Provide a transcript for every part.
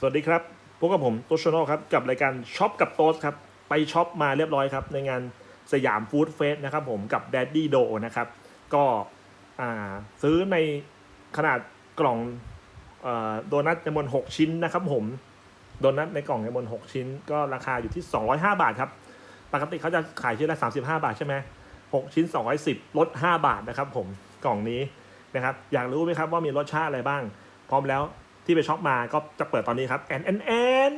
สวัสดีครับ พบกับผมโตชโนครับ กับรายการช็อปกับโต๊สครับ ไปช็อปมาเรียบร้อยครับ ในงานสยามฟู้ดเฟสนะครับผมกับ d ดดดี้โดนะครับ ก็ซื้อในขนาดกล่องอโดนัทจำนวน 6 ชิ้นนะครับผม โดนัทในกล่องจำนวน 6 ชิ้น ก็ราคาอยู่ที่ 205 บาทครับ ปกติเขาจะขายชิ้นละ 35 บาทใช่ไหม6 ชิ้น 210 ลด 5 บาทนะครับผม กล่องนี้นะครับ อยากรู้ไหมครับว่ามีรสชาติอะไรบ้าง พร้อมแล้ว ที่ไปช็อปมาก็จะเปิดตอนนี้ครับแอนแอนแอน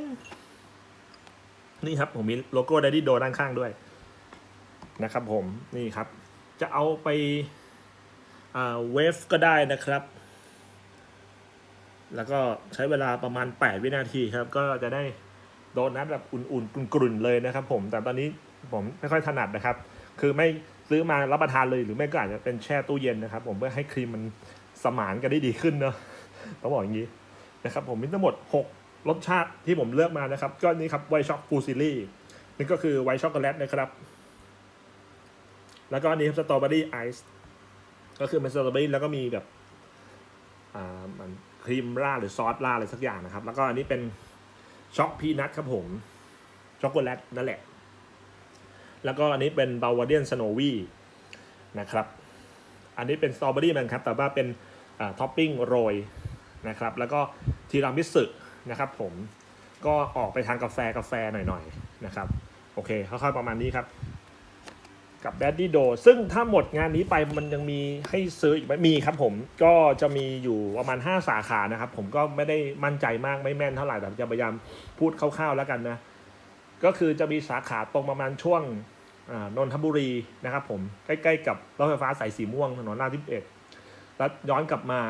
นี่ครับผมมีโลโก้ Daddy Do ด้านข้างด้วยนะครับผมนี่ครับ จะเอาไปเวฟก็ได้นะครับ แล้วก็ใช้เวลาประมาณ 8 วินาทีครับ ก็จะได้โดนัทแบบอุ่นๆกรุ่นๆเลยนะครับ ผมแต่ตอนนี้ผมไม่ค่อยถนัดนะครับ คือไม่ซื้อมารับประทานเลยหรือไม่ก็อาจจะเป็นแช่ตู้เย็นนะครับ ผมเพื่อให้ครีมมันสมานกันได้ดีขึ้นเนาะต้องบอกอย่างนี้ นะครับผมมีทั้งหมด 6 รสชาติที่ผมเลือกมานะครับ ก็นี่ครับไวช็อกฟูซิลี่นี่ก็คือไวช็อกโกแลตนะครับ แล้วก็อันนี้ครับสตรอเบอรี่ไอซ์ก็คือเป็นสตรอเบอรี่แล้วก็มีแบบอ่ามันครีมราดหรือซอสราดอะไรสักอย่างนะครับ แล้วก็อันนี้เป็นช็อกพีนัทครับผมช็อกโกแลตนั่นแหละ แล้วก็อันนี้เป็นบาวาเดียนสโนวี่นะครับ อันนี้เป็นสตรอเบอรี่มันครับ แต่ว่าเป็นท็อปปิ้งโรย นะครับ แล้วก็ทีรามิสุนะครับ ผมก็ออกไปทางกาแฟกาแฟหน่อยๆนะครับ โอเคค่อยๆประมาณนี้ครับ กับ Daddy Do ซึ่งถ้าหมดงานนี้ไปมันยังมีให้ซื้ออีกไหมมีครับผมก็จะมีอยู่ประมาณ 5 สาขานะครับ ผมก็ไม่ได้มั่นใจมากไม่แม่นเท่าไหร่แต่จะพยายามพูดคร่าวๆแล้วกันนะ ก็คือจะมีสาขาตรงประมาณช่วงนนทบุรีนะครับผมใกล้ๆกับรถไฟฟ้าสายสีม่วงถนนราชทิพย์เอ็ดแล้วย้อนกลับมา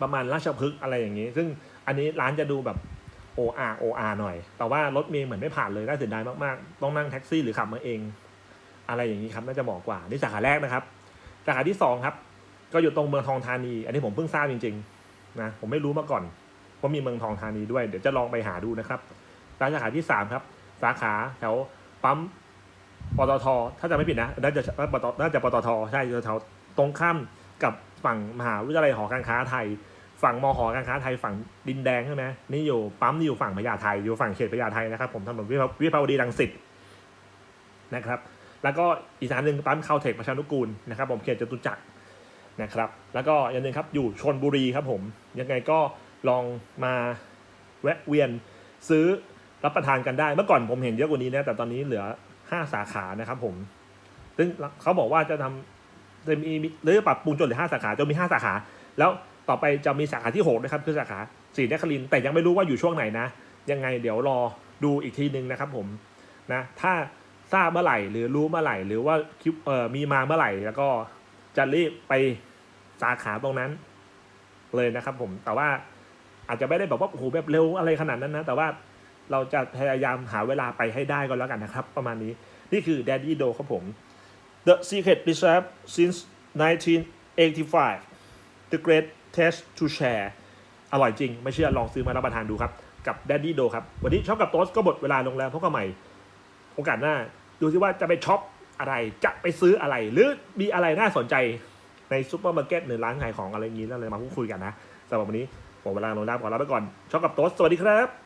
ประมาณราชพฤกษ์อะไรอย่างนี้ ซึ่งอันนี้ร้านจะดูแบบโออาโออาหน่อย แต่ว่ารถเมย์เหมือนไม่ผ่านเลยน่าเสียดายมากๆ ต้องนั่งแท็กซี่หรือขับมาเอง อะไรอย่างนี้ครับน่าจะเหมาะกว่านี่สาขาแรกนะครับ สาขาที่สองครับ ก็อยู่ตรงเมืองทองธานี อันนี้ผมเพิ่งทราบจริงๆนะผมไม่รู้มาก่อนว่ามีเมืองทองธานีด้วยเดี๋ยวจะลองไปหาดูนะครับร้านสาขาที่สามครับ สาขาแถวปั๊มปตทถ้าจะไม่ผิดนะน่าจะน่าจะปตทใช่แถวตรงข้ามกับฝั่งมหาวิทยาลัยหอการค้าไทย ฝั่งมหอการค้าไทยฝั่งดินแดงใช่ไหมนี่อยู่ปั๊มนี่อยู่ฝั่งพญาไทอยู่ฝั่งเขตพญาไทนะครับผมถนนวิภาวิภาวดีรังสิตนะครับ แล้วก็อีกสถานหนึ่งปั๊มคาวเทคประชานุกูลนะครับผมเขตจตุจักรนะครับ แล้วก็อย่างหนึ่งครับอยู่ชนบุรีครับผม ยังไงก็ลองมาแวะเวียนซื้อรับประทานกันได้ เมื่อก่อนผมเห็นเยอะกว่านี้นะแต่ตอนนี้เหลือ 5 สาขานะครับผม ซึ่งเขาบอกว่าจะทำจะมีหรือปรับปรุงจนเหลือ5สาขาจะมี 5 สาขา แล้ว ต่อไปจะมีสาขาที่6นะครับคือสาขาศรีนครินแต่ยังไม่รู้ว่าอยู่ช่วงไหนนะ ยังไงเดี๋ยวรอดูอีกทีนึงนะครับผมนะถ้าทราบเมื่อไหร่หรือรู้เมื่อไหร่หรือว่าคลิปเอ่อมีมาเมื่อไหร่ แล้วก็จะรีบไปสาขาตรงนั้น เลยนะครับผมแต่ว่าอาจจะไม่ได้แบบว่าโอ้โหแบบเร็วอะไรขนาดนั้นนะ แต่ว่าเราจะพยายามหาเวลาไปให้ได้ก็แล้วกันนะครับ ประมาณนี้นี่คือ Daddy Do ครับผม The Secret Recipe since 1985 The Great Test to Share อร่อยจริง ไม่เชื่อลองซื้อมารับประทานดูครับ กับ Daddy Do ครับ วันนี้ช็อปกับโต๊สก็หมดเวลาลงแล้วพบกันใหม่ โอกาสหน้า ดูซิว่าจะไปช็อปอะไรจะไปซื้ออะไร หรือมีอะไรน่าสนใจในซูเปอร์มาร์เก็ตหรือร้านขายของอะไรอย่างนี้แล้วเลยมาพูดคุยกันนะสำหรับวันนี้หมดเวลาลงแล้วขอลาไปก่อนช็อปกับโต๊สสวัสดีครับ